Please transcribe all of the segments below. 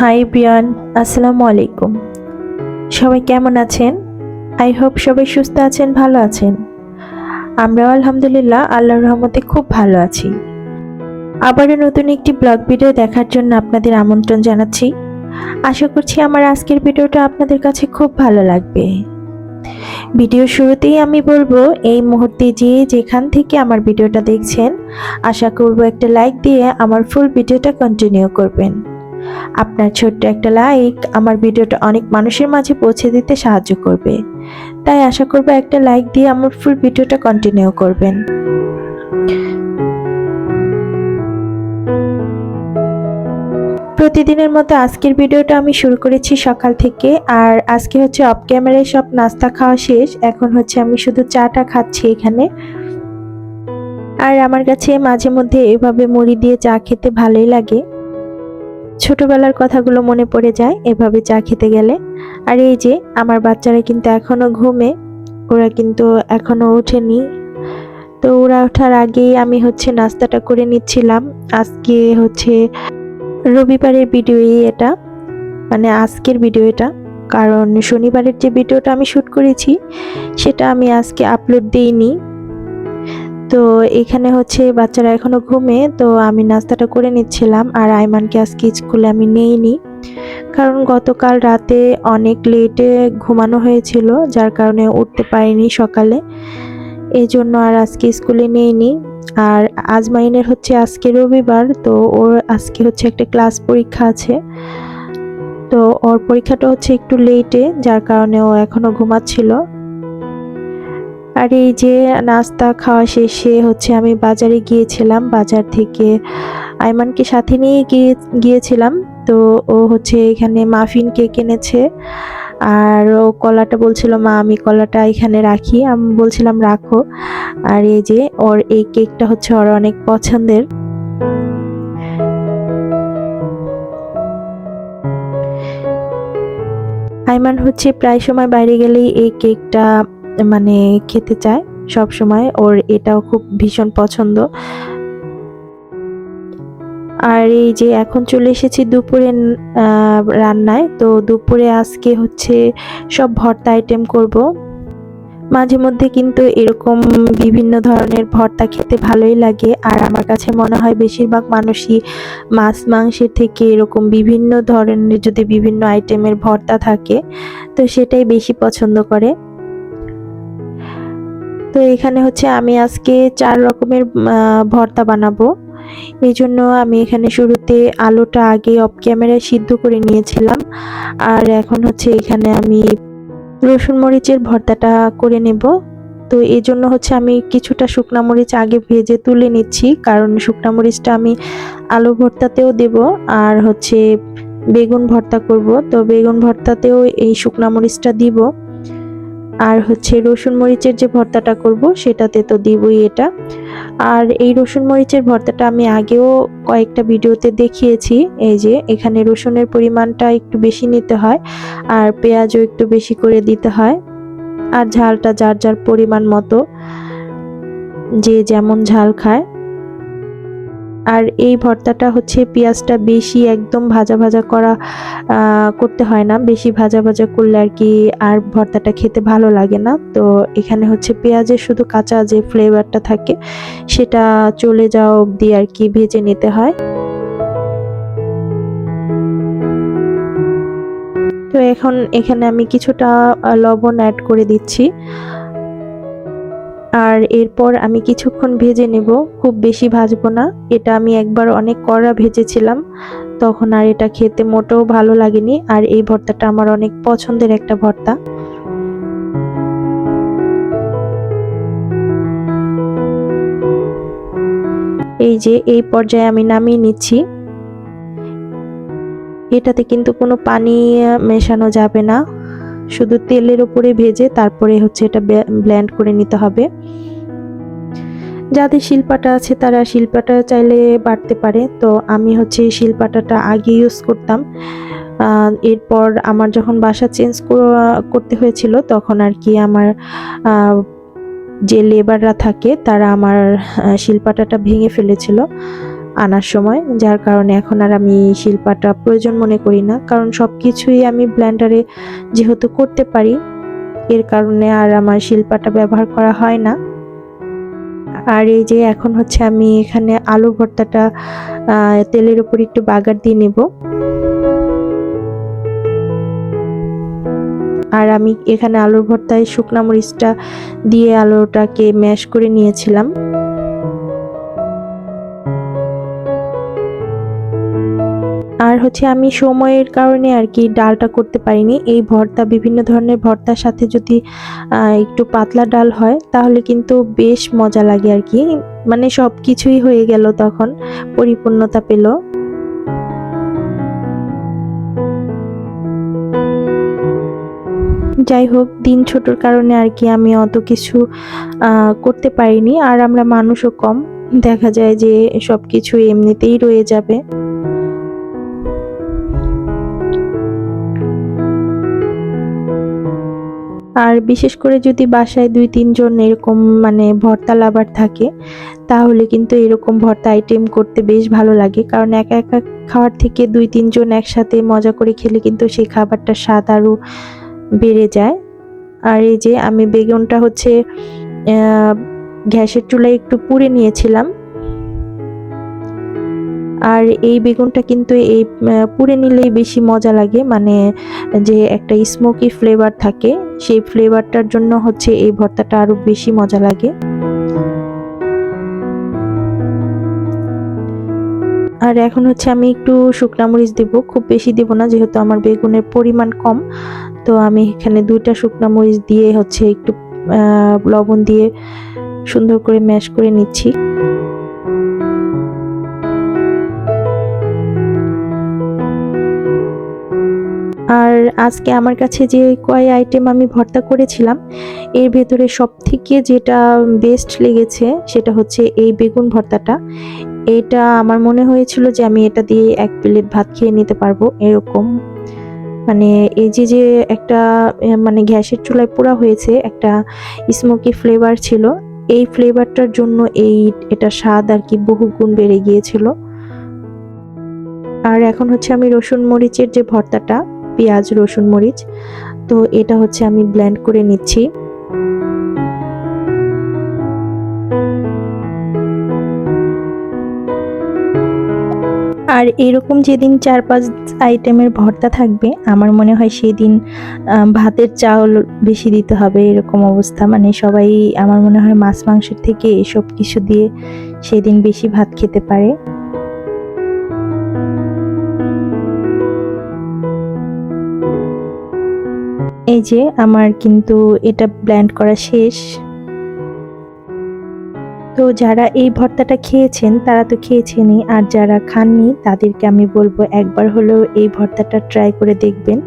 High বিয়ান আসসালামু আলাইকুম। সবাই কেমন আছেন? আই হোপ সবাই সুস্থ আছেন, ভালো আছেন। আমরাও আলহামদুলিল্লাহ আল্লাহর রহমতে খুব ভালো আছি। আবারও নতুন একটি ব্লগ ভিডিও দেখার জন্য আপনাদের আমন্ত্রণ জানাচ্ছি। আশা করছি আমার আজকের ভিডিওটা আপনাদের কাছে খুব ভালো লাগবে। ভিডিও শুরুতেই আমি বলব, এই মুহূর্তে যে যেখান থেকে আমার ভিডিওটা দেখছেন, আশা করব একটা লাইক দিয়ে আমার ফুল ভিডিওটা কন্টিনিউ করবেন। আপনার ছোট্ট একটা লাইক আমার ভিডিওটা অনেক মানুষের মাঝে পৌঁছে দিতে সাহায্য করবে। তাই আশা করব একটা লাইক দিয়ে আমার ফুল ভিডিওটা কন্টিনিউ করবেন। প্রতিদিনের মতো আজকের ভিডিওটা আমি শুরু করেছি সকাল থেকে, আর আজকে হচ্ছে অফ ক্যামেরায় সব নাস্তা খাওয়া শেষ, এখন হচ্ছে আমি শুধু চাটা খাচ্ছি এখানে। আর আমার কাছে মাঝে মধ্যে এভাবে মুড়ি দিয়ে চা খেতে ভালোই লাগে। ছোটবেলার কথাগুলো মনে পড়ে যায় এভাবে চা খেতে গেলে। আর এই যে, আমার বাচ্চারা কিন্তু এখনও ঘুমে, ওরা কিন্তু এখনও ওঠেনি। তো ওরা ওঠার আগেই আমি হচ্ছে নাস্তাটা করে নিচ্ছিলাম। আজকে হচ্ছে রবিবারের ভিডিওই এটা মানে আজকের ভিডিও এটা। কারণ শনিবারের যে ভিডিওটা আমি শ্যুট করেছি, সেটা আমি আজকে আপলোড দিইনি। তো এখানে হচ্ছে বাচ্চারা এখনও ঘুমে, তো আমি নাস্তাটা করে নিচ্ছিলাম। আর আইমানকে আজকে স্কুলে আমি নেইনি। কারণ গতকাল রাতে অনেক লেটে ঘুমানো হয়েছিল, যার কারণে উঠতে পারিনি সকালে। এই জন্য আর আজকে স্কুলে নেইনি। আর আজমাইনের হচ্ছে আজকে রবিবার, তো ওর আজকে হচ্ছে একটা ক্লাস পরীক্ষা আছে। তো ওর পরীক্ষাটা হচ্ছে একটু লেটে, যার কারণে ও এখনও ঘুমাচ্ছিল। আর এই যে নাস্তা খাওয়া শেষে হচ্ছে আমি বাজারে গিয়েছিলাম, বাজার থেকে আইমানকে সাথে নিয়ে গিয়ে, গিয়েছিলাম। তো ও হচ্ছে এখানে মাফিন কেক এনেছে। আর ও কলাটা বলছিল, মা, আমি কলাটা এখানে রাখি। আমি বলছিলাম, রাখো। আর এই যে ওর এই কেকটা হচ্ছে ওর অনেক পছন্দের। আইমান হচ্ছে প্রায় সময় বাইরে গেলেই এই কেকটা মানে খেতে চায় সব সময় ওর এটাও খুব ভীষণ পছন্দ। আর এই যে এখন চলে এসেছি দুপুরে রান্নায়। তো দুপুরে আজকে হচ্ছে সব ভর্তা আইটেম করব। মাঝে মধ্যে কিন্তু এরকম বিভিন্ন ধরনের ভর্তা খেতে ভালোই লাগে। আর আমার কাছে মনে হয় বেশিরভাগ মানুষই মাছ, মাংসের থেকে এরকম বিভিন্ন ধরনের যদি বিভিন্ন আইটেমের ভর্তা থাকে, তো সেটাই বেশি পছন্দ করে। তো এখানে হচ্ছে আমি আজকে চার রকমের ভর্তা বানাবো। এই জন্য আমি এখানে শুরুতে আলুটা আগে অফ ক্যামেরায় সিদ্ধ করে নিয়েছিলাম। আর এখন হচ্ছে এখানে আমি রসুন মরিচের ভর্তাটা করে নেব। তো এই জন্য হচ্ছে আমি কিছুটা শুকনা মরিচ আগে ভেজে তুলে নিচ্ছি, কারণ শুকনা মরিচটা আমি আলু ভর্তাতেও দেব আর হচ্ছে বেগুন ভর্তা করব। তো বেগুন ভর্তাতেও এই শুকনা মরিচটা দিব। আর হচ্ছে রসুন মরিচের যে ভর্তাটা করব, সেটাতে তো দিবই এটা। আর এই রসুন মরিচের ভর্তাটা আমি আগেও কয়েকটা ভিডিওতে দেখিয়েছি, এই যে এখানে রসুনের পরিমাণটা একটু বেশি নিতে হয় আর পেঁয়াজও একটু বেশি করে দিতে হয়। আর ঝালটা যার যার পরিমাণ মতো, যে যেমন ঝাল খায়। আর এই ভর্তাটা হচ্ছে পেঁয়াজটা বেশি একদম ভাজা ভাজা করা করতে হয় না। বেশি ভাজা ভাজা করলে আর কি আর ভর্তাটা খেতে ভালো লাগে না। তো এখানে হচ্ছে পেঁয়াজের শুধু কাঁচা যে ফ্লেভারটা থাকে, সেটা চলে যাওয়া অবধি আর কি ভেজে নিতে হয়। তো এখন এখানে আমি কিছুটা লবণ অ্যাড করে দিচ্ছি। আর এরপর আমি কিছুক্ষণ ভেজে নেব, খুব বেশি ভাজবো না। এটা আমি একবার অনেক কড়া ভেজেছিলাম, তখন আর এটা খেতে মোটেও ভালো লাগেনি। আর এই ভর্তাটা আমার অনেক পছন্দের একটা ভর্তা। এই যে, এই পর্যায়ে আমি নামিয়ে নিচ্ছি। এটাতে কিন্তু কোনো পানি মেশানো যাবে না। শুধু তেলের উপরে ভেজে তারপরে হচ্ছে এটা ব্ল্যান্ড করে নিতে হবে। যাদের শিলপাটা আছে তারা শিলপাটা চাইলে বাড়তে পারে। তো আমি হচ্ছে শিলপাটাটা আগে ইউজ করতাম। এরপর আমার যখন বাসা চেঞ্জ করতে হয়েছিল তখন আর কি আমার যে লেবাররা থাকে তারা আমার শিলপাটাটা ভেঙে ফেলেছিল। আনার সময়, যার কারণে এখন আর আমি শিল্পাটা প্রয়োজন মনে করি না। কারণ সব কিছুই আমি ব্ল্যান্ডারে যেহেতু করতে পারি, এর কারণে আর আমার শিল্পাটা ব্যবহার করা হয় না। আর এই যে এখন হচ্ছে আমি এখানে আলু ভর্তাটা তেলের উপর একটু বাগার দিয়ে নেব। আর আমি এখানে আলুর ভর্তায় শুকনা মরিচটা দিয়ে আলুটাকে ম্যাশ করে নিয়েছিলাম। হচ্ছে আমি সময়ের কারণে আর কি ডালটা করতে পারিনি। এই ভর্তা, বিভিন্ন ধরনের ভর্তার সাথে যদি একটু পাতলা ডাল হয়, তাহলে কিন্তু বেশ মজা লাগে আর কি। মানে সব কিছুই হয়ে গেল তখন, পরিপূর্ণতা পেল। যাই হোক, দিন ছোটর কারণে আর কি আমি অত কিছু করতে পারিনি। আর আমরা মানুষও কম। দেখা যায় যে সব কিছু এমনিতেই রয়ে যাবে। আর বিশেষ করে যদি বাসায় দুই, তিনজন এরকম মানে ভর্তা লাভার থাকে, তাহলে কিন্তু এরকম ভর্তা আইটেম করতে বেশ ভালো লাগে। কারণ একা একা খাওয়ার থেকে দুই, তিনজন একসাথে মজা করে খেলে কিন্তু সেই খাবারটার স্বাদ আরও বেড়ে যায়। আর এই যে আমি বেগুনটা হচ্ছে গ্যাসের চুলায় একটু পুড়ে নিয়েছিলাম। আর এই বেগুনটা কিন্তু এই পুড়ে নিলেই বেশি মজা লাগে। মানে যে একটা স্মোকি ফ্লেভার থাকে, সেই ফ্লেভারটার জন্য হচ্ছে এই ভর্তাটা আরও বেশি মজা লাগে। আর এখন হচ্ছে আমি একটু শুকনা মরিচ দেব। খুব বেশি দেব না, যেহেতু আমার বেগুনের পরিমাণ কম। তো আমি এখানে দুইটা শুকনা মরিচ দিয়ে হচ্ছে একটু লবণ দিয়ে সুন্দর করে ম্যাশ করে নিচ্ছি। আর আজকে আমার কাছে যে কয় আইটেম আমি ভর্তা করেছিলাম, এর ভেতরে সব থেকে যেটা বেস্ট লেগেছে সেটা হচ্ছে এই বেগুন ভর্তাটা। এটা আমার মনে হয়েছিল যে আমি এটা দিয়ে এক প্লেট ভাত খেয়ে নিতে পারব এরকম। মানে এই যে যে একটা মানে গ্যাসের চুলায় পোড়া হয়েছে, একটা স্মোকি ফ্লেভার ছিল, এই ফ্লেভারটার জন্য এই, এটা স্বাদ আর কি বহু গুণ বেড়ে গিয়েছিল। আর এখন হচ্ছে আমি রসুন মরিচের যে ভর্তাটা পেঁয়াজ, রসুন, মরিচ। তো এটা হচ্ছে আমি ব্লেন্ড করে নিচ্ছি। আর এরকম যেদিন চার পাঁচ আইটেমের ভর্তা থাকবে, আমার মনে হয় সেদিন ভাতের চাউল বেশি দিতে হবে এরকম অবস্থা। মানে সবাই, আমার মনে হয় মাছ, মাংসের থেকে এসব কিছু দিয়ে সেদিন বেশি ভাত খেতে পারে। এই যে আমার কিন্তু এটা ব্ল্যান্ড করা শেষ। তো যারা এই ভর্তাটা খেয়েছেন, তারা তো খেয়েছেনই। আর যারা খাননি, তাদেরকে আমি বলব একবার হলেও এই ভর্তাটা ট্রাই করে দেখবেন।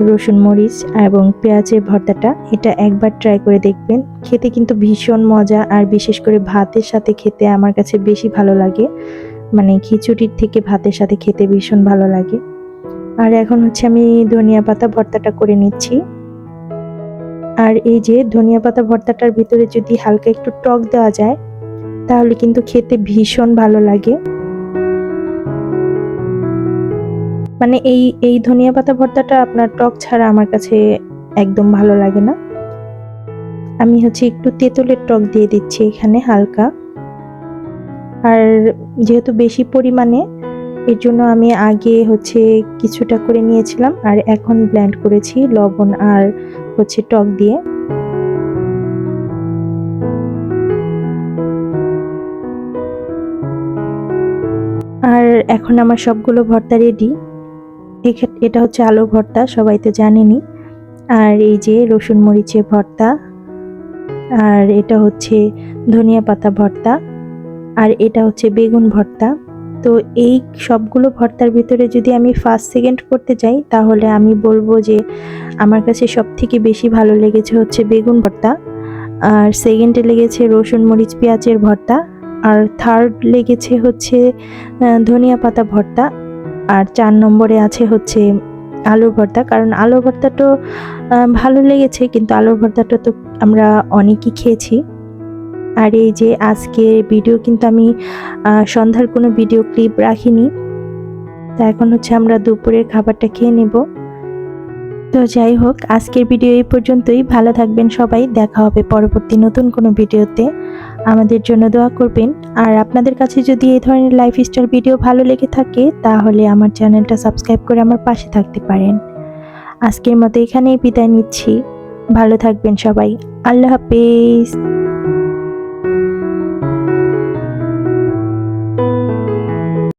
রসুন মরিচ এবং পেঁয়াজের ভর্তাটা, এটা একবার ট্রাই করে দেখবেন। খেতে কিন্তু ভীষণ মজা, আর বিশেষ করে ভাতের সাথে খেতে আমার কাছে বেশি ভালো লাগে। মানে খিচুড়ির থেকে ভাতের সাথে খেতে ভীষণ ভালো লাগে। আর এখন হচ্ছে আমি ধনিয়া পাতা ভর্তাটা করে নিচ্ছি। আর এই যে ধনিয়া পাতা ভর্তাটার ভিতরে যদি হালকা একটু টক দেওয়া যায়, তাহলে কিন্তু খেতে ভীষণ ভালো লাগে। মানে এই এই ধনিয়া পাতা ভর্তাটা আপনার টক ছাড়া আমার কাছে একদম ভালো লাগে না। আমি হচ্ছে একটু তেঁতুলের টক দিয়ে দিচ্ছি এখানে হালকা। আর যেহেতু বেশি পরিমাণে এর জন্য আমি আগে হচ্ছে কিছুটা করে নিয়েছিলাম, আর এখন ব্ল্যান্ড করেছি লবণ আর হচ্ছে টক দিয়ে। আর এখন আমার সবগুলো ভর্তা রেডি এটা হচ্ছে আলু ভর্তা, সবাই তো জানেনি আর এই যে রসুন মরিচের ভর্তা, আর এটা হচ্ছে ধনিয়া পাতা ভর্তা, আর এটা হচ্ছে বেগুন ভর্তা। তো এই সবগুলো ভর্তার ভিতরে যদি আমি ফার্স্ট সেকেন্ড করতে যাই, তাহলে আমি বলব যে আমার কাছে সব থেকে বেশি ভালো লেগেছে হচ্ছে বেগুন ভর্তা। আর সেকেন্ডে লেগেছে রসুন, মরিচ, পেঁয়াজের ভর্তা। আর থার্ড লেগেছে হচ্ছে ধনিয়া পাতা ভর্তা। আর চার নম্বরে আছে হচ্ছে আলুর ভর্তা। কারণ আলুর ভর্তাটা ভালো লেগেছে, কিন্তু আলুর ভর্তাটা তো আমরা অনেকই খেয়েছি। আর এই যে আজকের ভিডিও কিন্তু আমি সন্ধ্যার কোনো ভিডিও ক্লিপ রাখিনি। তা এখন হচ্ছে আমরা দুপুরের খাবারটা খেয়ে নেব। তো যাই হোক, আজকের ভিডিও এই পর্যন্তই। ভালো থাকবেন সবাই। দেখা হবে পরবর্তী নতুন কোনো ভিডিওতে আমাদের জন্য দোয়া করবেন। আর আপনাদের কাছে যদি এই ধরনের লাইফস্টাইল ভিডিও ভালো লেগে থাকে, তাহলে আমার চ্যানেলটা সাবস্ক্রাইব করে আমার পাশে থাকতে পারেন। আজকের মতো এখানেই বিদায় নিচ্ছি। ভালো থাকবেন সবাই। আল্লাহ হাফেজ।